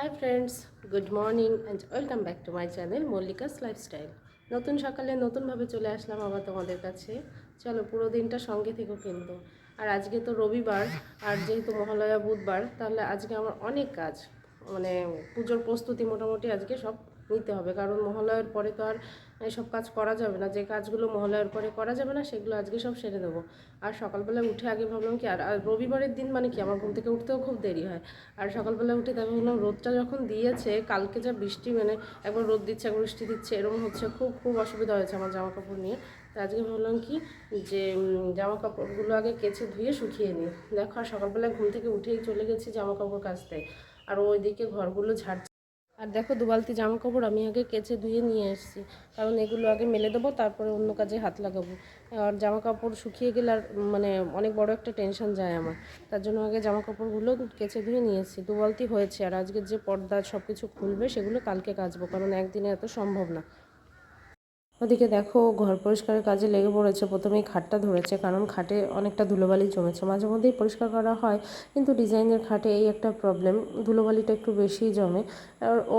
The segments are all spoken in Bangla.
Hi friends good morning and welcome back to my channel Mallika's lifestyle নতুন সকালে নতুনভাবে চলে আসলাম আবার তোমাদের কাছে। চলো পুরো দিনটা সঙ্গে থেকো কিন্তু আর আজকে তো রবিবার, আর যেহেতু মহালয়া বুধবার, তাহলে আজকে আমার অনেক কাজ। মানে পুজোর প্রস্তুতি মোটামুটি আজকে সব নিতে হবে। কারণ মহালয়ার পরে তো আর সব কাজ করা যাবে না। যে কাজগুলো মহালয়ার পরে করা যাবে না, সেগুলো আজকে সব সেরে দেবো আর সকালবেলা উঠে আগে ভাবলাম কি, আর রবিবারের দিন মানে কি, আমার ঘুম থেকে উঠতেও খুব দেরি হয়। আর সকালবেলা উঠে তাই ভাবলাম রোদটা যখন দিয়েছে, কালকে যা বৃষ্টি মানে একবার রোদ দিচ্ছে, একবার বৃষ্টি দিচ্ছে এরকম হচ্ছে। খুব খুব অসুবিধা হয়েছে আমার জামা কাপড় নিয়ে। তো আজকে ভাবলাম কি, যে জামা কাপড়গুলো আগে কেচে ধুয়ে শুকিয়ে নিই। দেখো, আর সকালবেলা ঘুম থেকে উঠেই চলে গেছি জামা কাপড় কাচতে। আর ওইদিকে ঘরগুলো ঝাড়ছে। আর দেখো দুবালতি জামা কাপড় আমি আগে কেচে ধুয়ে নিয়ে এসেছি কারণ এগুলো আগে মেলে দেবো, তারপরে অন্য কাজে হাত লাগাবো। আর জামা কাপড় শুকিয়ে গেলে আর মানে অনেক বড় একটা টেনশন যায় আমার। তার জন্য আগে জামা কাপড়গুলো কেচে ধুয়ে নিয়ে এসেছি। দুবালতি হয়েছে আর আজকের যে পর্দা সব কিছু খুলবে সেগুলো কালকে কাচবো, কারণ একদিনে এত সম্ভব না। ওদিকে দেখো, ঘর পরিষ্কারের কাজে লেগে পড়েছে। প্রথমেই খাটটা ধরেছে, কারণ খাটে অনেকটা ধুলোবালি জমেছে। মাঝে মধ্যেই পরিষ্কার করা হয়, কিন্তু ডিজাইনের খাটে এই একটা প্রবলেম ধুলোবালিটা একটু বেশিই জমে। আর ও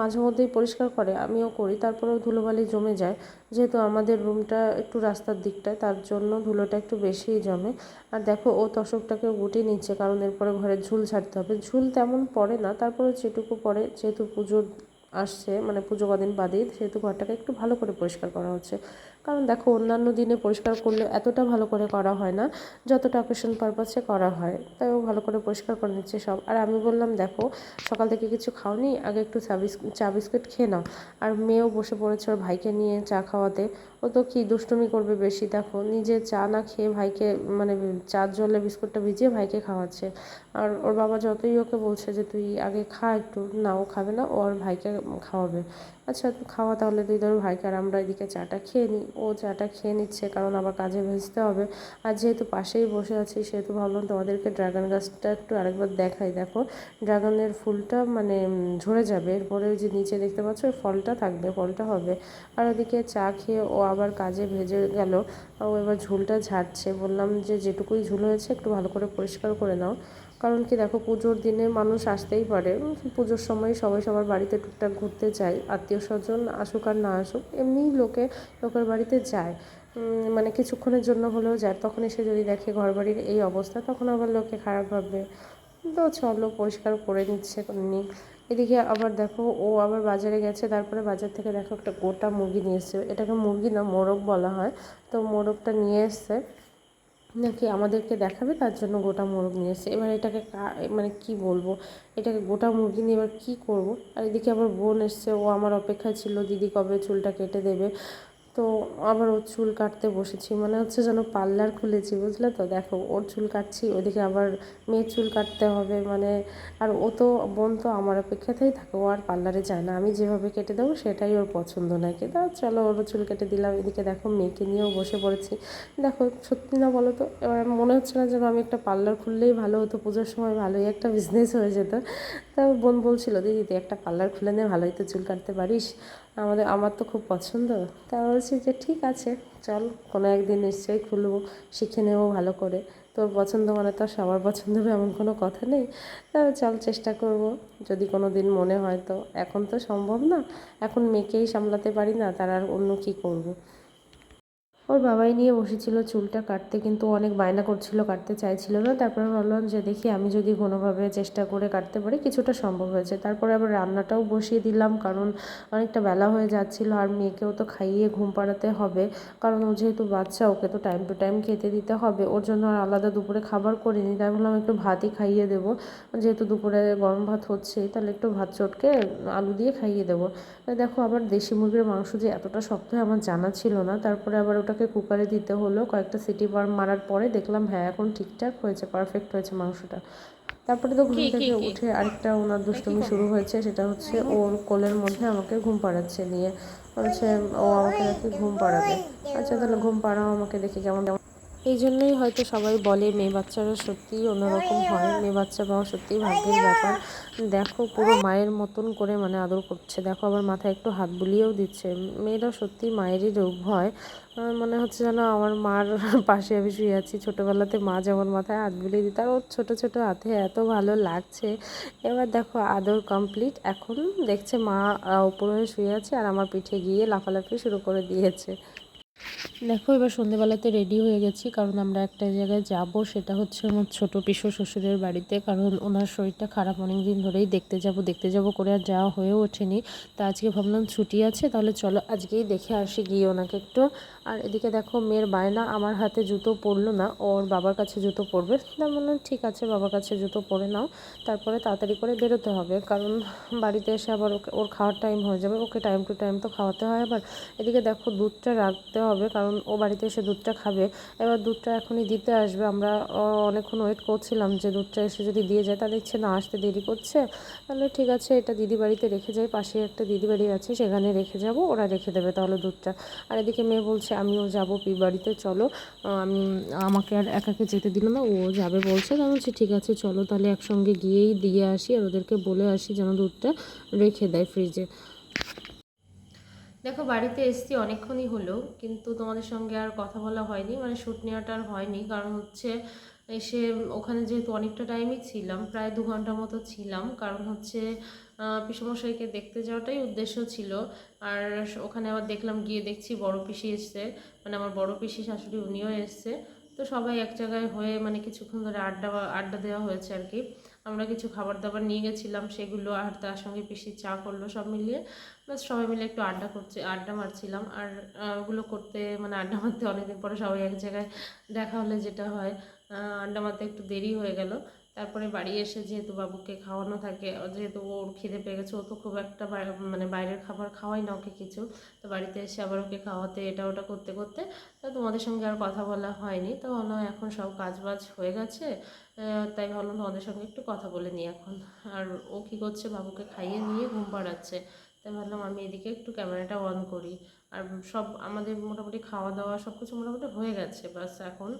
মাঝে মধ্যেই পরিষ্কার করে, আমিও করি, তারপরেও ধুলোবালি জমে যায়। যেহেতু আমাদের রুমটা একটু রাস্তার দিকটায়, তার জন্য ধুলোটা একটু বেশিই জমে। আর দেখো, ও তশকটাকে গুটিয়ে নিচ্ছে, কারণ এরপরে ঘরে ঝুল ছাড়তে হবে। ঝুল তেমন পড়ে না তারপরে যেটুকু পড়ে, যেহেতু পুজোর আসছে মানে পুজো কদিন বাদেই, সেহেতু ঘরটাকে একটু ভালো করে পরিষ্কার করা হচ্ছে। কারণ দেখো, অন্যান্য দিনে পরিষ্কার করলে এতটা ভালো করে করা হয় না, যতটা অকেশন পারপাসে করা হয় তাই ও ভালো করে পরিষ্কার করে নিচ্ছে সব। আর আমি বললাম, দেখো, সকাল থেকে কিছু খাওনি, আগে একটু চা বিস্কুট চা বিস্কুট খেয়ে নাও। আর মেয়েও বসে পড়েছে ওর ভাইকে নিয়ে চা খাওয়াতে। ও তো কি দুষ্টুমি করবে বেশি? দেখো, নিজে চা না খেয়ে ভাইকে মানে চার জলে বিস্কুটটা ভিজিয়ে ভাইকে খাওয়াচ্ছে। আর ওর বাবা যতই ওকে বলছে যে, তুই আগে খা একটু। না, ও খাবে না ওর ভাইকে খাওয়াবে। আচ্ছা খাওয়া তাহলে তুই ধর ভাইকে আর আমরা এদিকে চাটা খেয়ে নিই। ও চাটা খেয়ে নিচ্ছে, কারণ আবার কাজে ভেজতে হবে। আর যেহেতু পাশেই বসে আছি, সেহেতু ভাবলাম তোমাদেরকে ড্রাগন গাছটা একটু আরেকবার দেখাই। দেখো, ড্রাগনের ফুলটা মানে ঝরে যাবে। এরপরে ওই যে নিচে দেখতে পাচ্ছ, ওই ফলটা থাকবে, ফলটা হবে। আর ওদিকে চা খেয়ে ও আবার কাজে ভেজে গেল। ও এবার ঝুলটা ঝাড়ছে। বললাম যে, যেটুকুই ঝুল হয়েছে, একটু ভালো করে পরিষ্কার করে নাও। কারণ কি দেখো, পুজোর দিনে মানুষ আসতেই পারে। পুজোর সময় সবাই সবার বাড়িতে টুকটাক ঘুরতে যায়। আত্মীয় স্বজন আসুক আর না আসুক, এমনিই লোকে লোকের বাড়িতে যায়। মানে কিছুক্ষণের জন্য হলেও যায়। তখন এসে যদি দেখে ঘর বাড়ির এই অবস্থা, তখন আবার লোকে খারাপ ভাববে। তো চলো, পরিষ্কার করে নিচ্ছে নি এদিকে আবার দেখো, ও আবার বাজারে গেছে, তারপরে বাজার থেকে দেখো একটা গোটা মুরগি নিয়ে এসছে। এটাকে মুরগি না, মোরগ বলা হয়। তো মোরগটা নিয়ে এসছে। নাকি আমাদেরকে দেখাবে? তার জন্য গোটা মোরগ নিয়ে এসছে। এবার এটাকে মানে কি বলব? এটাকে গোটা মুরগি নিয়ে এবার কী করব? আর এদিকে আবার বোন এসছে। ও আমার অপেক্ষায় ছিল, দিদি কবে চুলটা কেটে দেবে? তো আবার ওর চুল কাটতে বসেছি। মনে হচ্ছে যেন পার্লার খুলেছি, বুঝলে তো? দেখো, ওর চুল কাটছি, ওদিকে আবার মেয়ের চুল কাটতে হবে মানে আর ও তো, বোন তো আমার অপেক্ষাতেই থাকে, ও আর পার্লারে যায় না। আমি যেভাবে কেটে দেবো সেটাই ওর পছন্দ নাকি তা, চলো ওর চুল কেটে দিলাম, এদিকে দেখো মেয়েকে নিয়েও বসে পড়েছি। দেখো, সত্যি না বলো তো, এবার মনে হচ্ছে না যেন আমি একটা পার্লার খুললেই ভালো হতো, পুজোর সময় ভালোই একটা বিজনেস হয়ে যেত। তা বোন বলছিল, দিদি, তুই একটা পার্লার খুলে নে, ভালোই তো চুল কাটতে পারিস। আমাদের, আমার তো খুব পছন্দ। তা বলছি যে, ঠিক আছে, চল, কোনো একদিন নিশ্চয়ই খুলবো, শিখে নেব ভালো করে। তোর পছন্দ মানে তো সবার পছন্দ, হবে এমন কোনো কথা নেই। তা চল, চেষ্টা করব। যদি কোনো দিন মনে হয় তো। এখন তো সম্ভব না। এখন মেয়েকেই সামলাতে পারি না, তার আর অন্য কী করব। ওর বাবাই নিয়ে বসেছিল চুলটা কাটতে, কিন্তু অনেক বায়না করছিল, কাটতে চাইছিল না। তারপরে ভাবলাম যে দেখি আমি যদি কোনোভাবে চেষ্টা করে কাটতে পারি, কিছুটা সম্ভব হয়েছে। তারপরে আবার রান্নাটাও বসিয়ে দিলাম, কারণ অনেকটা বেলা হয়ে যাচ্ছিল আর মেয়েকেও তো খাইয়ে ঘুম পাড়াতে হবে। কারণ ও যেহেতু বাচ্চা, ওকে তো টাইম টু টাইম খেতে দিতে হবে। ওর জন্য আর আলাদা দুপুরে খাবার করিনি, তাই ভাবলাম একটু ভাতই খাইয়ে দেবো। যেহেতু দুপুরে গরম ভাত হচ্ছেই, তাহলে একটু ভাত চটকে আলু দিয়ে খাইয়ে দেবো। দেখো, আবার দেশি মুরগির মাংস যে এতটা শক্ত হয়, আমার জানা ছিল না। তারপরে আবার ওটাকে কুকারে দিতে হলো। কয়েকটা সিটি বার মারার পরে দেখলাম হ্যাঁ এখন ঠিকঠাক হয়েছে পারফেক্ট হয়েছে মাংসটা। তারপরে তো ঘুম থেকে উঠে আরেকটা ওনার দুষ্টুমি শুরু হয়েছে সেটা হচ্ছে ওর কোলের মধ্যে আমাকে ঘুম পাড়াচ্ছে নিয়ে। বলছে ও আমাকে নাকি ঘুম পাড়াবে। আচ্ছা তাহলে ঘুম পাড়াও আমাকে দেখে কেমন এই জন্যই হয়তো সবাই বলে মেয়ে বাচ্চারা সত্যিই অন্যরকম হয়। মেয়ে বাচ্চা পাওয়া সত্যিই ভাগ্যের ব্যাপার। দেখো, পুরো মায়ের মতন করে মানে আদর করছে। দেখো, আবার মাথায় একটু হাত বুলিয়েও দিচ্ছে। মেয়েরা সত্যি মায়েরই রূপ হয়। মনে হচ্ছে যেন আমার মার পাশে আমি শুয়ে আছি। ছোটোবেলাতে মা যেমন মাথায় হাত বুলিয়ে দিত আর ওর ছোটো ছোটো হাতে এত ভালো লাগছে। এবার দেখো, আদর কমপ্লিট এখন দেখছে মা উপরে শুয়ে আছে আর আমার পিঠে গিয়ে লাফালাফি শুরু করে দিয়েছে। দেখো, এবার সন্ধেবেলাতে রেডি হয়ে গেছি, কারণ আমরা একটা জায়গায় যাব, সেটা হচ্ছে আমার ছোট পিসো শ্বশুরের বাড়িতে, কারণ ওনার শরীরটা খারাপ অনেক দিন ধরেই দেখতে যাব দেখতে যাব করে আর যাওয়া হয়ে ওঠেনি। তা আজকে ভাবলাম ছুটি আছে, তাহলে চলো আজকেই দেখে আসি গিয়ে ওনাকে একটু। আর এদিকে দেখো, মেয়ের বায়না, আমার হাতে জুতো পরলো না, ওর বাবার কাছে জুতো পরবে। তা বললাম, ঠিক আছে, বাবার কাছে জুতো পরে নাও, তারপরে তাড়াতাড়ি করে বেরোতে হবে, কারণ বাড়িতে এসে আবার ওকে, ওর খাওয়ার টাইম হয়ে যাবে, ওকে টাইম টু টাইম তো খাওয়াতে হয় আবার। এদিকে দেখো, দুধটা রাখতে হবে, কারণ ও বাড়িতে এসে দুধটা খাবে। এবার দুধটা এখনই দিতে আসবে। আমরা অনেকক্ষণ ওয়েট করছিলাম যে দুধটা এসে যদি দিয়ে যায় তা দেখছে না আসতে দেরি করছে। তাহলে ঠিক আছে, এটা দিদি বাড়িতে রেখে যাই পাশে একটা দিদি বাড়ি আছে, সেখানে রেখে যাব, ওরা রেখে দেবে তাহলে দুধটা। আর এদিকে মেয়ে বলছে, আমিও যাব, পি বাড়িতে চলো। আমি, আমাকে আর একাকে যেতে দিল না, ও যাবে বলছে। আমি বলছি, ঠিক আছে, চলো তাহলে একসঙ্গে গিয়েই দিয়ে আসি আর ওদেরকে বলে আসি যেন দুধটা রেখে দেয় ফ্রিজে দেখো, বাড়িতে এসছি অনেকক্ষণই হলো, কিন্তু তোমাদের সঙ্গে আর কথা বলা হয়নি মানে শ্যুট নেওয়াটা আর হয়নি, কারণ হচ্ছে এসে ওখানে যেহেতু অনেকটা টাইমই ছিলাম, প্রায় দু ঘণ্টা মতো ছিলাম, কারণ হচ্ছে পিসমশাইকে দেখতে যাওয়াটাই উদ্দেশ্য ছিল, আর ওখানে আবার দেখলাম, গিয়ে দেখছি বড় পিসি এসছে মানে আমার বড় পিসি শাশুড়ি উনিও এসছে, তো সবাই এক জায়গায় হয়ে মানে কিছুক্ষণ ধরে আড্ডা আড্ডা দেওয়া হয়েছে আর কি। আমরা কিছু খাবার দাবার নিয়ে গেছিলাম, সেগুলো আর তার সঙ্গে পিসি চা করল সব মিলিয়ে। ব্যাস সবাই মিলে একটু আড্ডা করছে, আড্ডা মারছিলাম। আর ওগুলো করতে মানে আড্ডা মারতে অনেকদিন পরে সবাই এক জায়গায় দেখা হলে যেটা হয় আড্ডা মারতে একটু দেরি হয়ে গেল। তারপরে বাড়ি এসে যেহেতু বাবুকে খাওয়ানো থাকে, যেহেতু ওর খিদে পেয়ে গেছে, ও তো খুব একটা মানে বাইরের খাবার খাওয়াই না ওকে কিছু। তো বাড়িতে এসে আবার ওকে খাওয়াতে, এটা ওটা করতে করতে, তো তোমাদের সঙ্গে আর কথা বলা হয়নি। তো এখন সব কাজ বাজ হয়ে গেছে। তাই ভাবলাম তোমাদের সঙ্গে একটু কথা বলে নিই এখন। আর ও কী করছে? বাবুকে খাইয়ে নিয়ে ঘুম পাড়াচ্ছে। তাই ভাবলাম আমি এদিকে একটু ক্যামেরাটা অন করি। আর সব আমাদের মোটামুটি খাওয়া দাওয়া সব কিছু মোটামুটি হয়ে গেছে। বাস এখন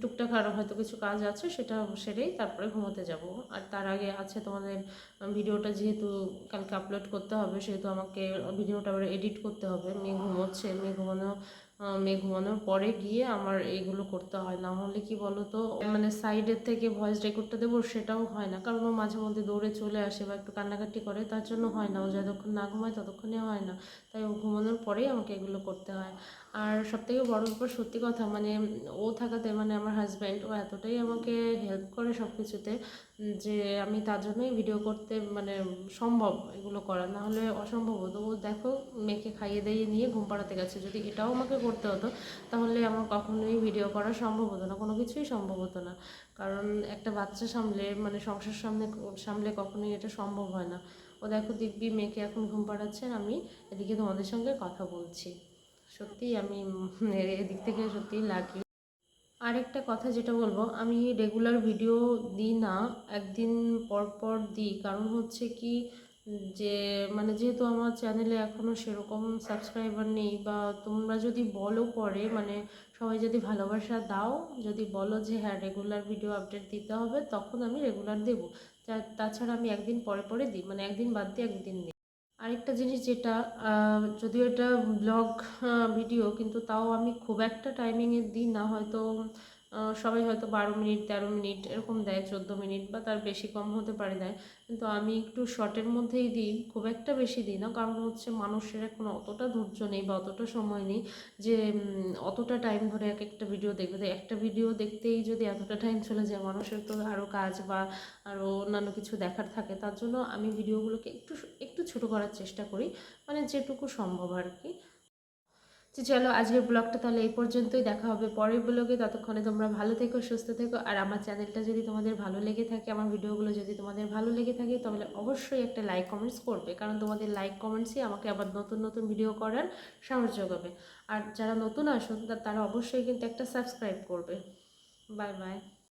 টুকটাক আরও হয়তো কিছু কাজ আছে, সেটা সেরেই তারপরে ঘুমোতে যাব। আর তার আগে আছে তোমাদের ভিডিওটা যেহেতু কালকে আপলোড করতে হবে, সেহেতু আমাকে ভিডিওটা আবার এডিট করতে হবে। মেয়ে ঘুমোচ্ছে, মেয়ে ঘুমানো মেয়ে ঘুমানোর পরে গিয়ে আমার এগুলো করতে হয়। না হলে কি বলো তো মানে সাইডের থেকে ভয়েস রেকর্ডটা দেবো সেটাও হয় না। কারণ ও মাঝে মধ্যে দৌড়ে চলে আসে বা একটু কান্নাকাটি করে, তার জন্য হয় না। ও যতক্ষণ না ঘুমায় ততক্ষণে হয় না। তাই ও ঘুমানোর পরেই আমাকে এগুলো করতে হয়। আর সবথেকে বড় ব্যাপার সত্যি কথা মানে ও থাকাতে মানে আমার হাজব্যান্ড ও এতটাই আমাকে হেল্প করে সব কিছুতে যে আমি তার জন্যই ভিডিও করতে মানে সম্ভব এগুলো করা। না হলে অসম্ভব হতো। ও দেখো মেয়েকে খাইয়ে দাইয়ে নিয়ে ঘুম পাড়াতে গেছে। যদি এটাও আমাকে করতে হতো, তাহলে আমার কখনোই ভিডিও করা সম্ভব হতো না। কোনো কিছুই সম্ভব হতো না। কারণ একটা বাচ্চা সামলে মানে সংসার সামনে, সামলে কখনোই এটা সম্ভব হয় না। ও দেখো দিব্যি মেয়েকে এখন ঘুম পাড়াচ্ছে আর আমি এদিকে তোমাদের সঙ্গে কথা বলছি। সত্যিই আমি এদিক থেকে সত্যিই লাকি আরেকটা কথা যেটা বলব, আমি রেগুলার ভিডিও দিই না, একদিন পর পর দিই। কারণ হচ্ছে কি, যে মানে যেহেতু আমার চ্যানেলে এখনও সেরকম সাবস্ক্রাইবার নেই, বা তোমরা যদি বলো পরে মানে সবাই যদি ভালোবাসা দাও, যদি বলো যে হ্যাঁ রেগুলার ভিডিও আপডেট দিতে হবে, তখন আমি রেগুলার দেবো। তাছাড়া আমি একদিন পরে পরে দিই মানে একদিন বাদ দিয়ে একদিন দিই। আরেকটা জিনিস যেটা যদি যদিও এটা ব্লগ ভিডিও কিন্তু তাও আমি খুব একটা টাইমিংয়ে দিই না, হয়তো সবাই হয়তো বারো মিনিট, তেরো মিনিট, এরকম দেয়, চোদ্দ মিনিট বা তার বেশি কম হতে পারে দেয়। কিন্তু আমি একটু শর্টের মধ্যেই দিই, খুব একটা বেশি দিই না। কারণ হচ্ছে মানুষের এখন অতটা ধৈর্য নেই বা অতটা সময় নেই যে অতটা টাইম ধরে এক একটা ভিডিও দেখবে। তো একটা ভিডিও দেখতেই যদি এতটা টাইম চলে যায় মানুষের, তো আরও কাজ বা আরও অন্যান্য কিছু দেখার থাকে। তার জন্য আমি ভিডিওগুলোকে একটু একটু ছোট করার চেষ্টা করি। মানে যেটুকু সম্ভব আর কি। তো চলো আজকের ব্লগটা তাহলে এই পর্যন্তই। দেখা হবে পরের ব্লগে। ততক্ষণে তোমরা ভালো থেকো, সুস্থ থেকো। আর আমার চ্যানেলটা যদি তোমাদের ভালো লেগে থাকে, আমার ভিডিওগুলো যদি তোমাদের ভালো লেগে থাকে, তাহলে অবশ্যই একটা লাইক কমেন্টস করবে। কারণ তোমাদের লাইক কমেন্টসই আমাকে আবার নতুন নতুন ভিডিও করার সাহায্য যোগাবে। আর যারা নতুন আসুন তারা অবশ্যই কিন্তু একটা সাবস্ক্রাইব করবে। Bye bye